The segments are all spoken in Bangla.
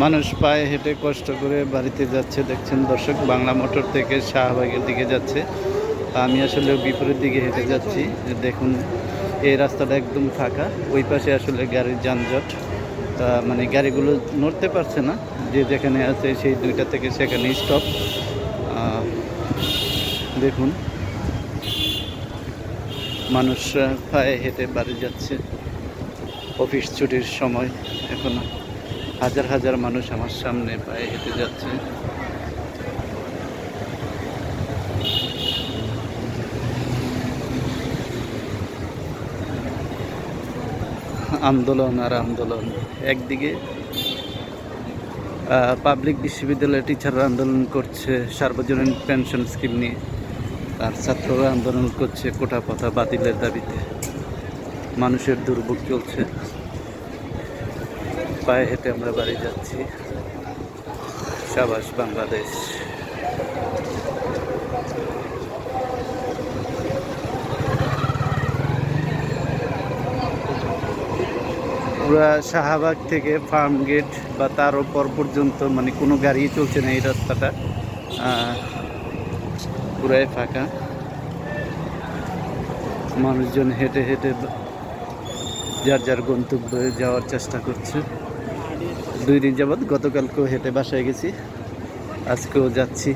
মানুষ পায়ে হেঁটে কষ্ট করে বাড়িতে যাচ্ছে, দেখছেন দর্শক বাংলা মোটর থেকে শাহবাগের দিকে যাচ্ছে। আমি আসলে বিপরীত দিকে হেঁটে যাচ্ছি। দেখুন, এই রাস্তাটা একদম ফাঁকা, ওই পাশে আসলে গাড়ির যানজট। মানে গাড়িগুলো নড়তে পারছে না, যে যেখানে আছে সেই দুইটা থেকে সেখানে স্টপ দেখুন মানুষ পায়ে হেঁটে বাড়ি যাচ্ছে। অফিস ছুটির সময় এখনও। হাজার হাজার মানুষ আমার সামনে পায়ে হেঁটে যাচ্ছে। আন্দোলন আর আন্দোলন। একদিকে পাবলিক বিশ্ববিদ্যালয়ের টিচাররা আন্দোলন করছে সার্বজনীন পেনশন স্কিম নিয়ে। আর ছাত্ররা আন্দোলন করছে কোটা পথা বাতিলের দাবিতে। মানুষের দুর্ভোগ চলছে। পায়ে হেঁটে আমরা বাড়ি যাচ্ছি। সাবাস, বাংলাদেশ। পুরা শাহবাগ থেকে ফার্ম গেট বা তার ওপর পর্যন্ত মানে কোনো গাড়ি চলছে না এই রাস্তাটা। পুরাই ফাঁকা। মানুষজন হেঁটে হেঁটে যার যার গন্তব্যে যাওয়ার চেষ্টা করছে। দুই দিন যাবৎ গতকালকেও হেঁটে বাসায় গেছি। আজকেও যাচ্ছি।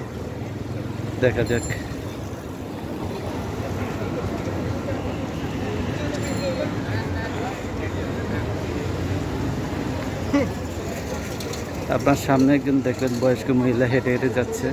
দেখা যাক। আপনার সামনে একজন দেখলেন বয়স্ক মহিলা হেঁটে হেঁটে যাচ্ছে।